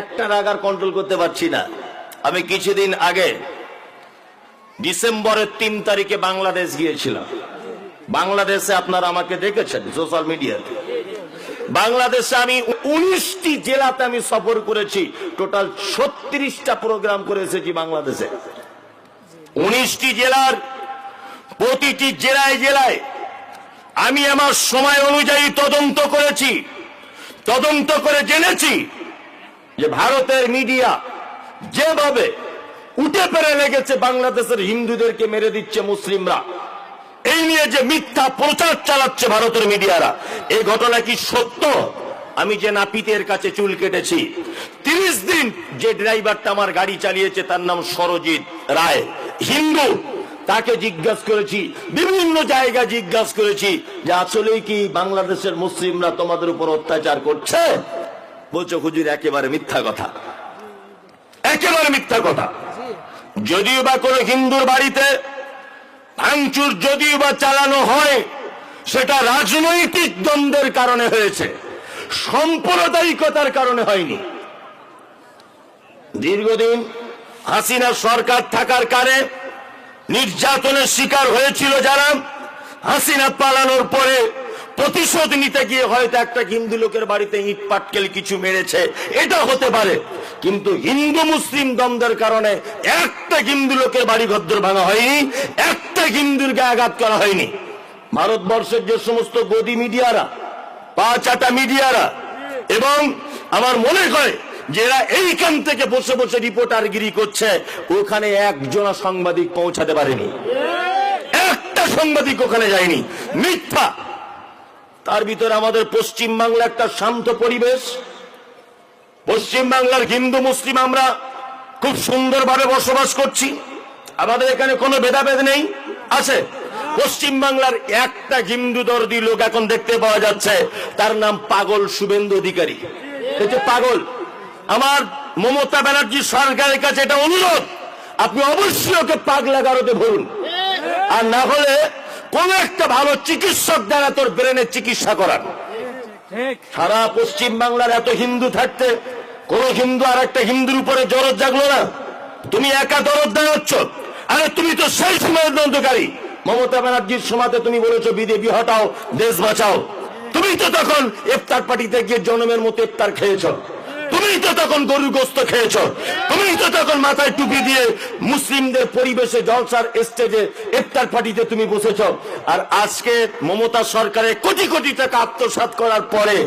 একটা রাগ আর কন্ট্রোল করতে পারছি না। আমি কিছুদিন আগে ডিসেম্বরের তিন তারিখে বাংলাদেশ গিয়েছিলাম। বাংলাদেশে আপনারা আমাকে দেখেছেন সোশ্যাল মিডিয়াতে। বাংলাদেশে আমি উনিশটি জেলাতে আমি সফর করেছি। টোটাল ছত্রিশটা প্রোগ্রাম করে এসেছি বাংলাদেশে। উনিশটি জেলার প্রতিটি জেলায় জেলায় আমি আমার সময় অনুযায়ী তদন্ত করেছি। তদন্ত করে জেনেছি যে ভারতের মিডিয়া যেভাবে উঠে পেরে লেগেছে বাংলাদেশের হিন্দুদেরকে মেরে দিচ্ছে মুসলিমরা, এই নিয়ে যে মিথ্যা প্রচার চালাচ্ছে ভারতের মিডিয়ারা এই ঘটনা কি সত্য? আমি যে নাপিতের কাছে চুল কেটেছি, তিরিশ দিন যে ড্রাইভারটা আমার গাড়ি চালিয়েছে তার নাম সরজিৎ রায়, হিন্দু, তাকে জিজ্ঞাসা করেছি, বিভিন্ন জায়গায় জিজ্ঞাসা করেছি যে আসলে কি বাংলাদেশের মুসলিমরা তোমাদের উপর অত্যাচার করছে? বলছো হুজুর, একেবারে মিথ্যা কথা। একেবারে মিথ্যা কথা। যদিও বা কোনো হিন্দুর বাড়িতে ভাঙচুর যদিও বা চালানো হয়, সেটা রাজনৈতিক দ্বন্দ্বের কারণে হয়েছে। সাম্প্রদায়িকতার কারণে হয়নি। দীর্ঘদিন হাসিনা সরকার থাকার কারণে নির্যাতনের শিকার হয়েছিল যারা। হাসিনা পালানোর পরে প্রতিশোধ নিতে গিয়ে হয়তো একটা হিন্দু লোকের বাড়িতে ইট পাটকেল কিছু মেরেছে, এটা হতে পারে। কিন্তু হিন্দু মুসলিম দ্বন্দ্বের কারণে একটা হিন্দু লোকের বাড়ি ঘদ্দর ভাঙা হয়নি, একটা হিন্দুর গায়ে আঘাত করা হয়নি। ভারতবর্ষের যে সমস্ত গদি মিডিয়ারা পাঁচ আটা মিডিয়ারা, এবং আমার মনে হয় যে এরা এইখান থেকে বসে বসে রিপোর্টারগিরি করছে, ওখানে একজনা সাংবাদিক পৌঁছাতে পারেনি। একটা সাংবাদিক ওখানে যায়নি। মিথ্যা। তার ভিতরে আমাদের পশ্চিম বাংলা একটা শান্ত পরিবেশ। পশ্চিম বাংলার হিন্দু, মুসলিম আমরা খুব সুন্দরভাবে বসবাস করছি। আমাদের এখানে কোনো ভেদাভেদ নেই। আছে। পশ্চিম বাংলার একটা হিন্দু দর্দি লোক এখন দেখতে পাওয়া যাচ্ছে। তার নাম পাগল শুভেন্দু অধিকারী। হচ্ছে পাগল। আমার মমতা ব্যানার্জি সরকারের কাছে এটা অনুরোধ। আপনি অবশ্যই ওকে পাগলা গারোতে ভরুন। আর না হলে কোন একটা ভালো চিকিৎসক দ্বারা তোর ব্রেনের চিকিৎসা করান। সারা পশ্চিম বাংলার এত হিন্দু থাকতে কোন হিন্দু আর একটা হিন্দুর উপরে জরদ জাগলো না। তুমি একা দরদ দেওয়াচ্ছ। আরে তুমি তো সেই সময়ের দ্বন্দ্বকারী মমতা ব্যানার্জির সময়তে তুমি বলেছ বিদেবী হটাও দেশ বাঁচাও। তুমি তো তখন ইফতার পার্টিতে গিয়ে জনমের মতো ইফতার খেয়েছো। তুমি তো তখন গরু গোস্ত খেয়েছো। তুমি তো তখন মাথায় টুপি দিয়ে মুসলিমদের পরিবেশে জলসার স্টেজে ইফতার পার্টিতে তুমি বসেছ। আর আজকে মমতা সরকারের কোটি কোটি টাকা আত্মসাৎ করার পরে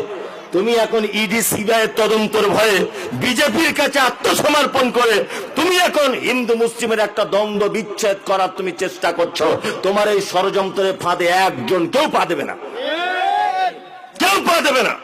তুমি এখন ইডি, সিবিআই তদন্তর ভয়ে বিজেপির কাছে আত্মসমর্পণ করে তুমি এখন হিন্দু মুসলিমের একটা দ্বন্দ্ব বিচ্ছেদ করার তুমি চেষ্টা করছ। তোমার এই ষড়যন্ত্রের ফাঁদে একজন কেউ পা দেবে না। কেউ পা দেবে না।